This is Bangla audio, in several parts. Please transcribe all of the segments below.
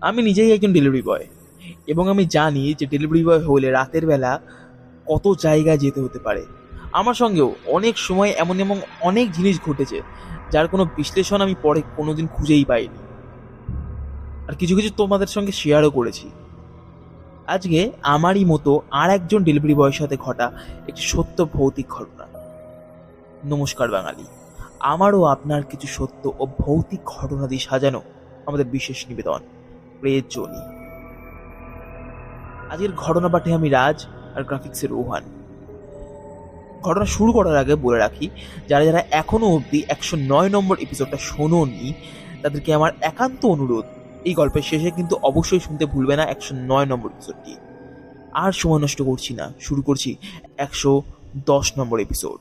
আমি নিজেই একজন ডেলিভারি বয় এবং আমি জানি যে ডেলিভারি বয় হলে রাতের বেলা কত জায়গায় যেতে হতে পারে। আমার সঙ্গেও অনেক সময় এমন এমন অনেক জিনিস ঘটেছে, যার কোনো বিশ্লেষণ আমি পরে কোনোদিন খুঁজেই পাইনি। আর কিছু কিছু তোমাদের সঙ্গে শেয়ারও করেছি। আজকে আমারই মতো আর একজন ডেলিভারি বয়ের সাথে ঘটা একটি সত্য ভৌতিক ঘটনা। নমস্কার বাঙালি। আমারও আপনার কিছু সত্য ও ভৌতিক ঘটনা দিয়ে সাজানো আমাদের বিশেষ নিবেদন। প্রেত জনি আজকের ঘটনা পাঠে আমি রাজ আর গ্রাফিক্সের রোহান। ঘটনা শুরু করার আগে বলে রাখি, যারা যারা এখনও অবধি একশো নয় নম্বর এপিসোডটা শোনোনি, তাদেরকে আমার একান্ত অনুরোধ, এই গল্পের শেষে কিন্তু অবশ্যই শুনতে ভুলবে না একশো নয় নম্বর এপিসোডটি আর সময় নষ্ট করছি না, শুরু করছি একশো দশ নম্বর এপিসোড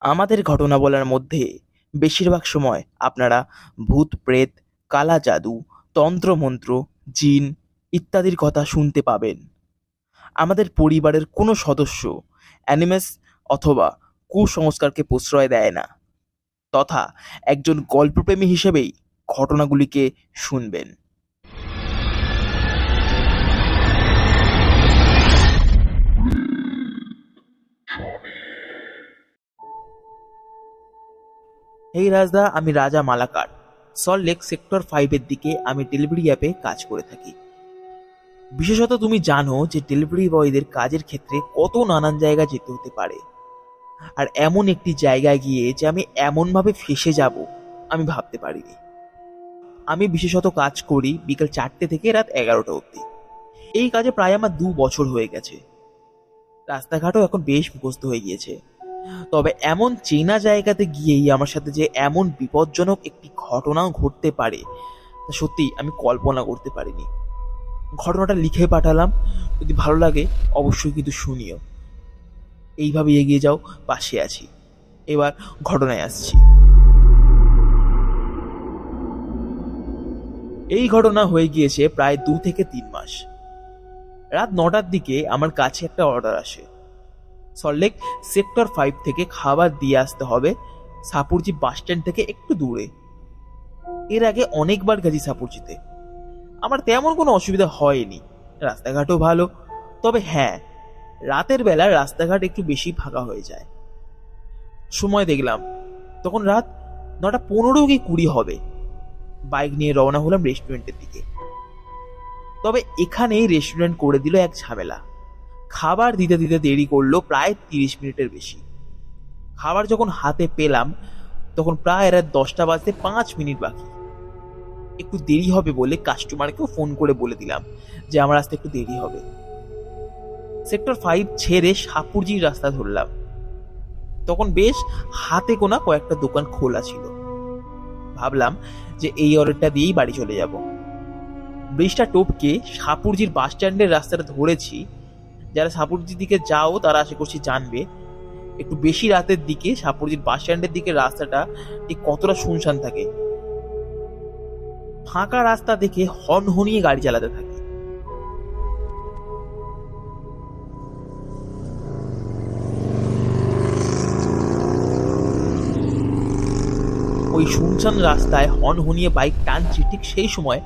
আমাদের ঘটনা বলার মধ্যে বেশিরভাগ সময় আপনারা ভূত, প্রেত, কালা, জাদু তন্ত্রমন্ত্র, জিন ইত্যাদির কথা শুনতে পাবেন। আমাদের পরিবারের কোনো সদস্য অ্যানিমেস অথবা কুসংস্কারকে প্রশ্রয় দেয় না, তথা একজন গল্পপ্রেমী হিসেবেই ঘটনাগুলিকে শুনবেন। এই রাজদা, আমি রাজা মালাকার। সল্ট লেক সেক্টর ফাইভের দিকে আমি ডেলিভারি অ্যাপে কাজ করে থাকি। বিশেষত তুমি জানো যে ডেলিভারি বয়দের কাজের ক্ষেত্রে কত নানান জায়গা যেতে হতে পারে। আর এমন একটি জায়গায় গিয়ে যে আমি এমনভাবে ফেসে যাব, আমি ভাবতে পারিনি। আমি বিশেষত কাজ করি বিকাল চারটে থেকে রাত এগারোটা অবধি। এই কাজে প্রায় আমার দু বছর হয়ে গেছে। রাস্তাঘাটও এখন বেশ মুখস্থ হয়ে গিয়েছে। তবে এমন চেনা জায়গাতে গিয়েই আমার সাথে যে এমন বিপজ্জনক একটি ঘটনাও ঘটতে পারে সত্যি আমি কল্পনা করতে পারিনি। ঘটনাটা লিখে পাঠালাম, যদি ভালো লাগে অবশ্যই কিন্তু শুনিও। এইভাবে এগিয়ে যাও, পাশে আছি। এবার ঘটনায় আসছি। এই ঘটনা হয়ে গিয়েছে প্রায় দু থেকে তিন মাস। রাত নটার দিকে আমার কাছে একটা অর্ডার আসে। সল্টলেক সেক্টর ফাইভ থেকে খাবার দিয়ে আসতে হবে সাপুরজি বাস স্ট্যান্ড থেকে একটু দূরে। এর আগে অনেকবার গেছি সাপুরজিতে আমার তেমন কোনো অসুবিধা হয়নি। রাস্তাঘাটও ভালো। তবে হ্যাঁ রাতের বেলা রাস্তাঘাট একটু বেশি ফাঁকা হয়ে যায়। সময় দেখলাম, তখন রাত নটা পনেরো কি কুড়ি হবে। বাইক নিয়ে রওনা হলাম রেস্টুরেন্টের দিকে। তবে এখানেই রেস্টুরেন্ট করে দিল এক ঝামেলা। খাবার দিতে দিতে দেরি করল প্রায় তিরিশ মিনিটের বেশি। খাবার যখন হাতে পেলাম, তখন প্রায় রাত দশটা বাজতে পাঁচ মিনিট বাকি। একটু দেরি হবে বলে কাস্টমারকেও ফোন করে বলে দিলাম যে, আমার আসতে একটু দেরি হবে। সেক্টর ফাইভ ছেড়ে সাপুরজির রাস্তা ধরলাম। তখন বেশ হাতে গোনা কয়েকটা দোকান খোলা ছিল। ভাবলাম যে, এই অর্ডারটা দিয়েই বাড়ি চলে যাব। ব্রিজটা টপকে সাপুরজির বাস স্ট্যান্ডের রাস্তাটা ধরেছি। যারা সাপুরজির দিকে যাও, তারা আশা করছি জানবে। একটু বেশি রাতের দিকে সাপুরজির বাস স্ট্যান্ডের দিকে রাস্তাটা ঠিক কতটা শুনশান থাকে। ফাঁকা রাস্তা দেখে হন হনিয়ে গাড়ি চালাতে থাকে। ওই শুনশান রাস্তায় হন হনিয়ে বাইক টানছি ঠিক সেই সময়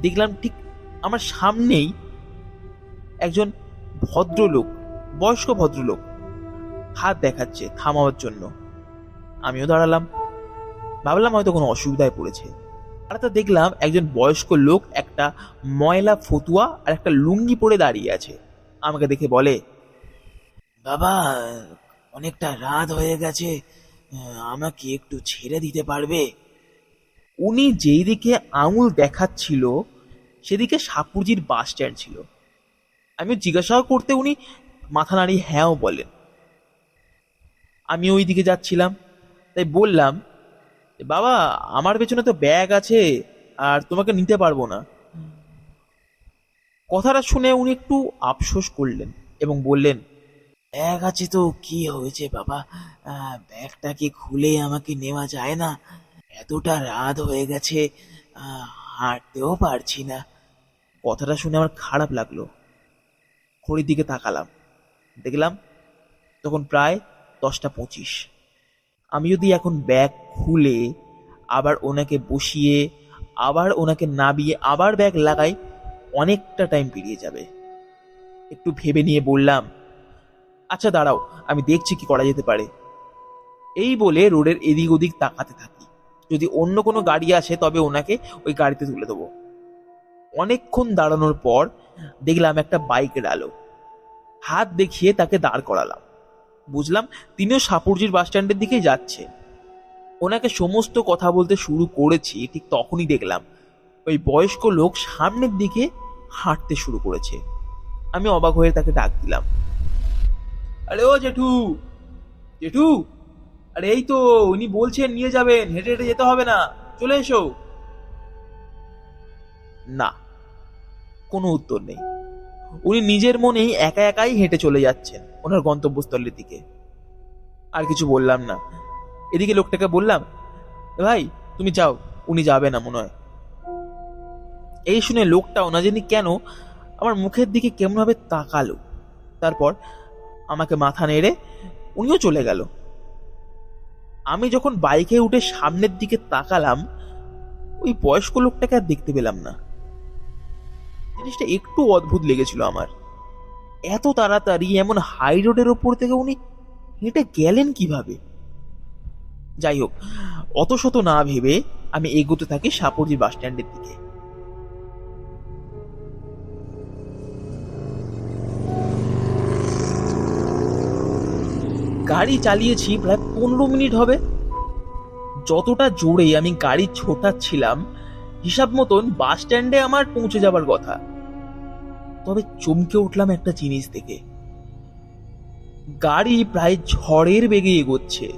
দেখলাম ঠিক আমার সামনেই একজন ভদ্রলোক, বয়স্ক ভদ্রলোক। হাত দেখাচ্ছে থামাবার জন্য। আমিও দাঁড়ালাম। ভাবলাম হয়তো কোনো অসুবিধায় পড়েছে। আর তা দেখলাম একজন বয়স্ক লোক একটা ময়লা ফতুয়া আর একটা লুঙ্গি পরে দাঁড়িয়ে আছে। আমাকে দেখে বলে, বাবা, অনেকটা রাত হয়ে গেছে। আমাকে একটু ছেড়ে দিতে পারবে? উনি যেই দিকে আঙুল দেখাচ্ছিল, সেদিকে সাপুরজির বাস স্ট্যান্ড ছিল। আমি জিজ্ঞাসাও করতে উনি মাথা নাড়িয়ে হ্যাঁও বলেন। আমি ওই দিকে যাচ্ছিলাম, তাই বললাম বাবা, আমার পেছনে তো ব্যাগ আছে আর তোমাকে নিতে পারব না। কথাটা শুনে উনি একটু আফসোস করলেন এবং বললেন, ব্যাগ আছে তো, কি হয়েছে বাবা? ব্যাগটাকে খুলে আমাকে নেওয়া যায় না। এতটা রাত হয়ে গেছে হাঁটতেও পারছি না। কথাটা শুনে আমার খারাপ লাগল। ঘড়ির দিকে তাকালাম। দেখলাম তখন প্রায় দশটা পঁচিশ। আমি যদি এখন ব্যাগ খুলে আবার ওনাকে বসিয়ে, আবার ওনাকে নাবিয়ে, আবার ব্যাগ লাগাই, অনেকটা টাইম পেরিয়ে যাবে। একটু ভেবে নিয়ে বললাম আচ্ছা দাঁড়াও, আমি দেখছি কি করা যেতে পারে। এই বলে রোডের এদিক ওদিক তাকাতে থাকি। যদি অন্য কোনো গাড়ি আসে, তবে ওনাকে ওই গাড়িতে তুলে দেবো। অনেকক্ষণ দাঁড়ানোর পর দেখলাম একটা বাইকের আলো। হাত দেখিয়ে তাকে দাঁড় করালাম। বুঝলাম তিনিও সাপুরজির বাস স্ট্যান্ডের দিকেই যাচ্ছে। ওনাকে সমস্ত কথা বলতে শুরু করেছি, ঠিক তখনই দেখলাম ওই বয়স্ক লোক সামনের দিকে হাঁটতে শুরু করেছে। আমি অবাক হয়ে তাকে ডাক দিলাম। আরে ও জেঠু জেঠু, আরে এই তো, উনি বলছেন নিয়ে যাবেন, হেঁটে হেঁটে যেতে হবে না, চলে এসো। না কোনো উত্তর নেই। উনি নিজের মনেই একা একাই হেঁটে চলে যাচ্ছেন ওনার গন্তব্যস্থলের দিকে। আর কিছু বললাম না। এদিকে লোকটাকে বললাম, ভাই, তুমি যাও, উনি যাবে না মনে হয়। এই শুনে লোকটা ওনা জানি কেন আমার মুখের দিকে কেমনভাবে তাকালো। তারপর আমাকে মাথা নেড়ে উনিও চলে গেল। আমি যখন বাইকে উঠে সামনের দিকে তাকালাম, ওই বয়স্ক লোকটাকে আর দেখতে পেলাম না। জিনিসটা একটু অদ্ভুত লেগেছিল আমার। এত তাড়াতাড়ি, এমন হাই রোডের ওপর থেকে উনি হেঁটে গেলেন কীভাবে? যাই হোক, অত শত না ভেবে আমি এগোতে থাকি সাপুরজি বাস স্ট্যান্ডের দিকে। গাড়ি চালিয়েছি প্রায় পনেরো মিনিট হবে। যতটা জোরে আমি গাড়ি ছোটাচ্ছিলাম, হিসাব মতন বাস স্ট্যান্ডে আমার পৌঁছে যাবার কথা। তবে চমকে উঠলাম একটা জিনিস দেখে। গাড়ি প্রায় ঝড়ের বেগে এগোচ্ছে।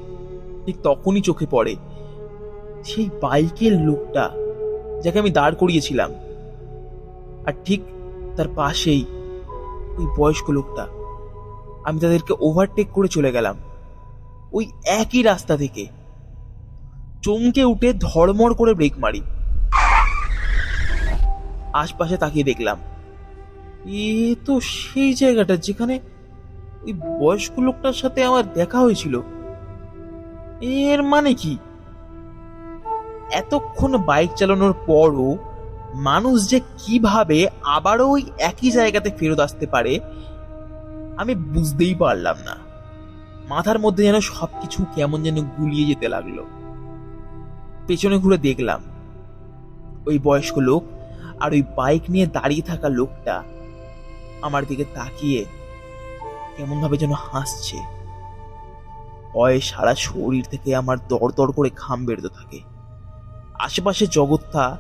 ঠিক তখনই চোখে পড়ে সেই বাইকের লোকটা যাকে আমি দাঁড় করিয়েছিলাম। আর ঠিক তার পাশেই ওই বয়স্ক লোকটা। আমি তাদেরকে ওভারটেক করে চলে গেলাম। ওই একই রাস্তা থেকে। চমকে উঠে ধড়মড় করে ব্রেক মারি। আশপাশে তাকিয়ে দেখলাম। এ তো সেই জায়গাটা যেখানে ওই বয়স্ক লোকটার সাথে আমার দেখা হয়েছিল। এর মানে কি? এতক্ষণ বাইক চালানোর পরও মানুষ যে কীভাবে আবারও ওই একই জায়গাতে ফেরত আসতে পারে, আমি বুঝতেই পারলাম না। মাথার মধ্যে যেন সবকিছু কেমন যেন গুলিয়ে যেতে লাগল। পেছনে ঘুরে দেখলাম, ওই বয়স্ক লোক আর ওই বাইক নিয়ে দাঁড়িয়ে থাকা লোকটা আমার দিকে তাকিয়ে কেমন ভাবে যেন হাসছে। ভয়ে সারা শরীর থেকে আমার দর করে ঘাম বেরোতে থাকে। আশেপাশে জগৎটা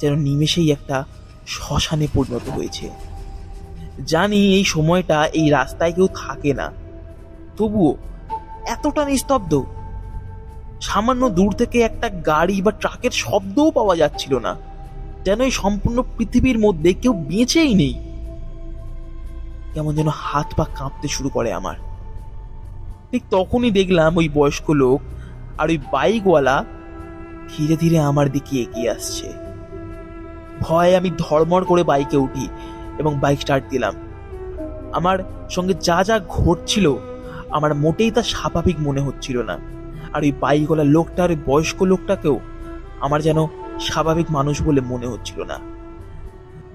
যেন নিমেষেই একটা শ্মশানে পরিণত হয়েছে। জানি এই সময়টা, এই রাস্তায় কেউ থাকে না। তবুও এতটা নিস্তব্ধ। সামান্য দূর থেকে একটা গাড়ি বা ট্রাকের শব্দও পাওয়া যাচ্ছিল না। যেন এই সম্পূর্ণ পৃথিবীর মধ্যে কেউ বেঁচেই নেই। কেমন যেন হাত পা কাঁপতে শুরু করে আমার। ঠিক তখনই দেখলাম ওই বয়স্ক লোক আর ওই বাইকওয়ালা ধীরে ধীরে আমার দিকে এগিয়ে আসছে। ভয়ে আমি ধর্মর করে বাইকে উঠি এবং বাইক স্টার্ট দিলাম। আমার সঙ্গে যা যা ঘটছিল আমার মোটেই তা স্বাভাবিক মনে হচ্ছিল না। আর ওই বাইকওয়ালা লোকটা আর ওই বয়স্ক লোকটাকেও আমার যেন স্বাভাবিক মানুষ বলে মনে হচ্ছিল না।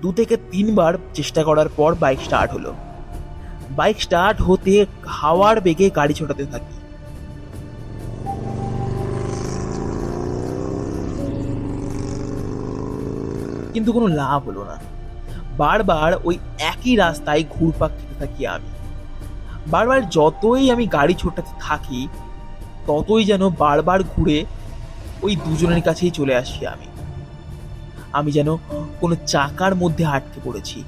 দু থেকে তিনবার চেষ্টা করার পর বাইক স্টার্ট হলো। বাইক স্টার্ট হতে হাওয়ার বেগে গাড়ি ছোটাতে থাকি। কিন্তু কোনো লাভ হলো না। বারবার ওই একই রাস্তায় ঘুরপাক খেতে থাকি আমি। বারবার যতই আমি গাড়ি ছোটাতে থাকি, ততই যেন বারবার ঘুরে ওই দুজনের কাছেই চলে আসি আমি। আমি যেন কোনো চাকার মধ্যে আটকে পড়েছি।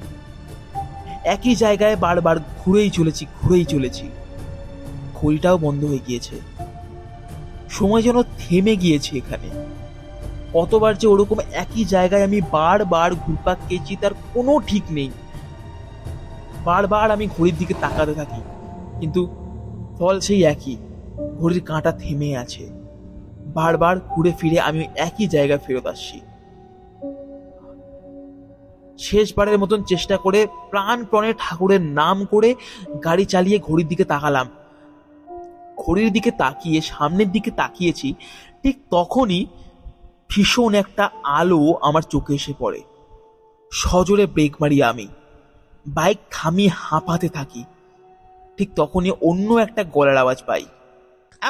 একই জায়গায় বারবার ঘুরেই চলেছি ঘুরেই চলেছি। ঘড়িটাও বন্ধ হয়ে গিয়েছে। সময় যেন থেমে গিয়েছে এখানে। কতবার যে ওরকম একই জায়গায় আমি বারবার ঘুরপাক খেয়েছি, তার কোনো ঠিক নেই। বারবার আমি ঘড়ির দিকে তাকাতে থাকি, কিন্তু ফল সেই একই, ঘড়ির কাঁটা থেমে আছে। বারবার ঘুরে ফিরে আমি একই জায়গায় ফেরত আসছি। শেষবারের মতন চেষ্টা করে প্রাণপণে ঠাকুরের নাম করে গাড়ি চালিয়ে ঘড়ির দিকে তাকালাম। ঘড়ির দিকে তাকিয়ে, সামনের দিকে তাকিয়েছি, ঠিক তখনই ভীষণ একটা আলো আমার চোখে এসে পড়ে। সজোরে ব্রেক মারি আমি। বাইক থামিয়ে হাঁপাতে থাকি। ঠিক তখনই অন্য একটা গলার আওয়াজ পাই।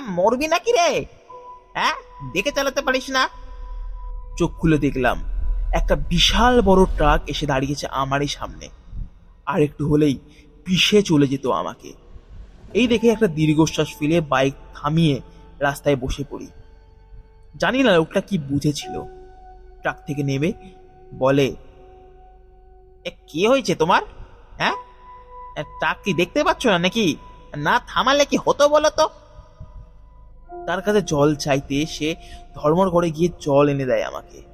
মরবি নাকি রে? হ্যাঁ দেখে চালাতে পারিস না? চোখ খুলে দেখলাম। একটা বিশাল বড় ট্রাক এসে দাঁড়িয়েছে আমারই সামনে। আর একটু হলেই পিষে চলে যেত আমাকে। এই দেখে একটা দীর্ঘশ্বাস ফেলে বাইক থামিয়ে রাস্তায় বসে পড়ি। জানি না লোকটা কি বুঝেছিল। ট্রাক থেকে নেমে বলে, এ, কি হয়েছে তোমার? হ্যাঁ? ট্রাক কি দেখতে পাচ্ছ না নাকি? না থামালে কি হতো বলো তো? তার কাছে জল চাইতে সে ধর্মর ঘরে গিয়ে জল এনে দেয় আমাকে।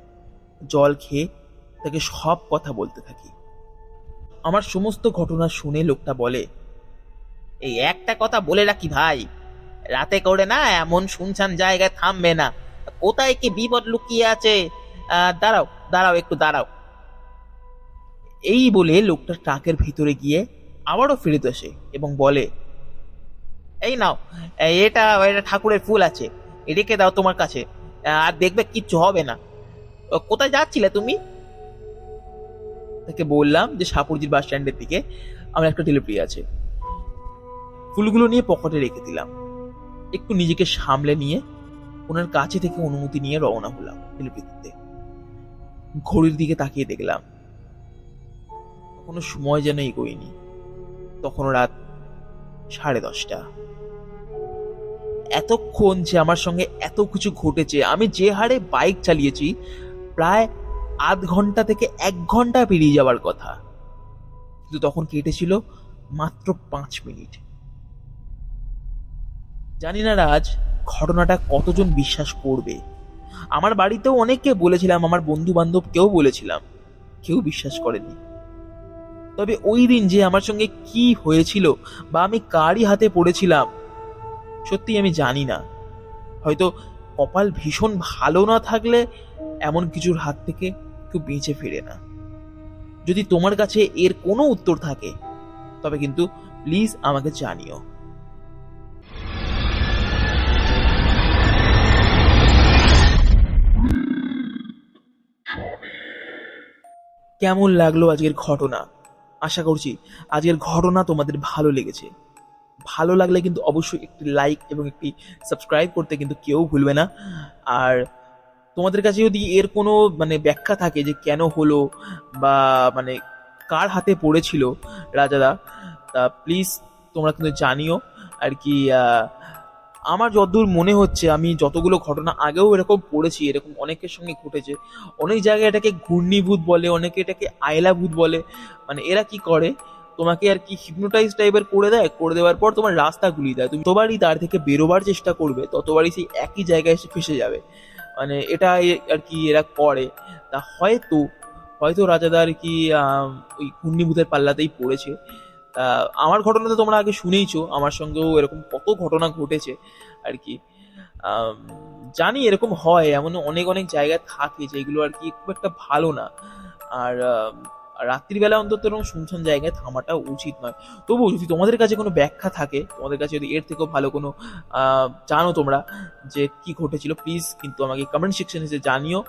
জল খেয়ে তাকে সব কথা বলতে থাকি। আমার সমস্ত ঘটনা শুনে লোকটা বলে, এই একটা কথা বলে রাখি ভাই। রাতে করে না এমন শুনশান জায়গায় থামবে না। কোথায় কি বিপদ লুকিয়ে আছে? দাঁড়াও দাঁড়াও, একটু দাঁড়াও। এই বলে লোকটা ট্রাকের ভিতরে গিয়ে আবারও ফেরত আসে এবং বলে, এই নাও এটা এটা ঠাকুরের ফুল আছে রেখে দাও তোমার কাছে। আর দেখবে কিচ্ছু হবে না। কোথায় যাচ্ছিলে তুমি? তাকে বললাম যে সাপুরজির বাস স্ট্যান্ডের দিকে আমার একটা ডেলিভারি আছে। ফুলগুলো নিয়ে পকেটে রেখে দিলাম। একটু নিজেকে সামলে নিয়ে ওনার কাছে থেকে অনুমতি নিয়ে রওনা হলাম ডেলিভারি দিতে। ঘড়ির দিকে তাকিয়ে দেখলাম কোনো সময় যেন এগোয়নি। তখন রাত সাড়ে দশটা। এতক্ষণ যে আমার সঙ্গে এত কিছু ঘটেছে, আমি যে হারে বাইক চালিয়েছি প্রায় আধ ঘণ্টা থেকে এক ঘণ্টা পেরিয়ে যাওয়ার কথা। কিন্তু তখন কেটেছিল মাত্র পাঁচ মিনিট। জানি না রাজ, ঘটনাটা কতজন বিশ্বাস করবে? আমার বাড়িতেও অনেককে বলেছিলাম, আমার বন্ধু বান্ধবকেও বলেছিলাম, কেউ বিশ্বাস করেনি। তবে ওই দিন যে আমার সঙ্গে কি হয়েছিল বা আমি কারই হাতে পড়েছিলাম সত্যি আমি জানি না। হয়তো কপাল ভীষণ ভালো না থাকলে এমন কিছুর হাত থেকে কেউ বেঁচে ফিরে না। যদি তোমার কাছে এর কোনো উত্তর থাকে, তবে কিন্তু প্লিজ আমাকে জানিও। কেমন লাগল আজকের ঘটনা? আশা করছি আজকের ঘটনা তোমাদের ভালো লেগেছে। ভালো লাগলে কিন্তু অবশ্যই একটি লাইক এবং একটি সাবস্ক্রাইব করতে কিন্তু কেউ ভুলবে না। আর তোমাদের কাছে যদি এর কোনো মানে ব্যাখ্যা থাকে যে কেন হলো বা মানে কার হাতে পড়েছিল রাজাদা, তা প্লিজ তোমরা কিন্তু জানিও। আর কি আমার যতদূর মনে হচ্ছে, আমি যতগুলো ঘটনা আগেও এরকম পড়েছি, এরকম অনেকের সঙ্গে ঘটেছে, অনেক জায়গায় এটাকে ঘূর্ণিভূত বলে, অনেকে এটাকে আয়লাভূত বলে মানে এরা কি করে? তোমাকে আর কি হিপনোটাইজ টাইপের করে দেয়? করে দেওয়ার পর তোমার রাস্তা গুলিয়ে দেয়। তুমি যতবারই তার থেকে বেরোবার চেষ্টা করবে, ততবারই সেই একই জায়গায় এসে ফেসে যাবে। মানে এটা আর কি এরা করে। তা হয়তো হয়তো রাজাদার কি ওই ঘূর্ণিভূতের পাল্লাতেই পড়েছে। আমার ঘটনা তো তোমরা আগে শুনেইছো, আমার সঙ্গেও এরকম কত ঘটনা ঘটেছে আর কি জানি এরকম হয়, এমন অনেক অনেক জায়গায় থাকে যেগুলো আর কি খুব একটা ভালো না। আর রাত্রিবেলা অন্তত এরকম শুনশান জায়গায় থামাটা উচিত নয়। তবুও যদি তোমাদের কাছে কোনো ব্যাখ্যা থাকে, তোমাদের কাছে যদি এর থেকেও ভালো কোনো জানো তোমরা যে কি ঘটেছিল প্লিজ কিন্তু আমাকে কমেন্ট সেকশনে এসে জানিও।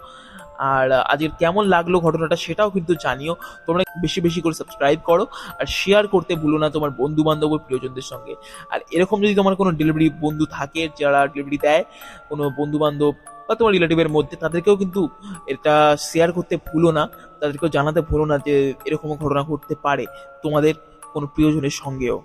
আর আজকের কেমন লাগল ঘটনাটা সেটাও কিন্তু জানিও। তোমরা বেশি বেশি করে সাবস্ক্রাইব করো আর শেয়ার করতে ভুলো না তোমার বন্ধু বান্ধব ও প্রিয়জনদের সঙ্গে। আর এরকম যদি তোমার কোনো ডেলিভারি বন্ধু থাকে যারা ডেলিভারি দেয়, কোনো বন্ধু বান্ধব বা তোমার রিলেটিভের মধ্যে, তাদেরকেও কিন্তু এটা শেয়ার করতে ভুলো না। তাদেরকেও জানাতে ভুলো না যে এরকম ঘটনা ঘটতে পারে তোমাদের কোনো প্রিয়জনের সঙ্গেও।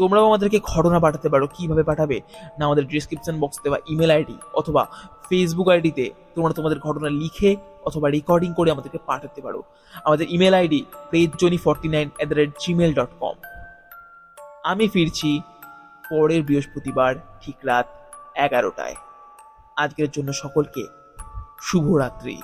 তোমরাও আমাদেরকে ঘটনা পাঠাতে পারো, কীভাবে পাঠাবে? না আমাদের ডিসক্রিপশন বক্স দেওয়া ইমেল আইডি অথবা ফেসবুক আইডিতে তোমরা তোমাদের ঘটনা লিখে অথবা রেকর্ডিং করে আমাদেরকে পাঠাতে পারো। আমাদের email ID প্রেজনি forty nine at the rate Gmail dot com আমি ফিরছি পরের বৃহস্পতিবার ঠিক রাত এগারোটায়। আজকের জন্য সকলকে শুভরাত্রি।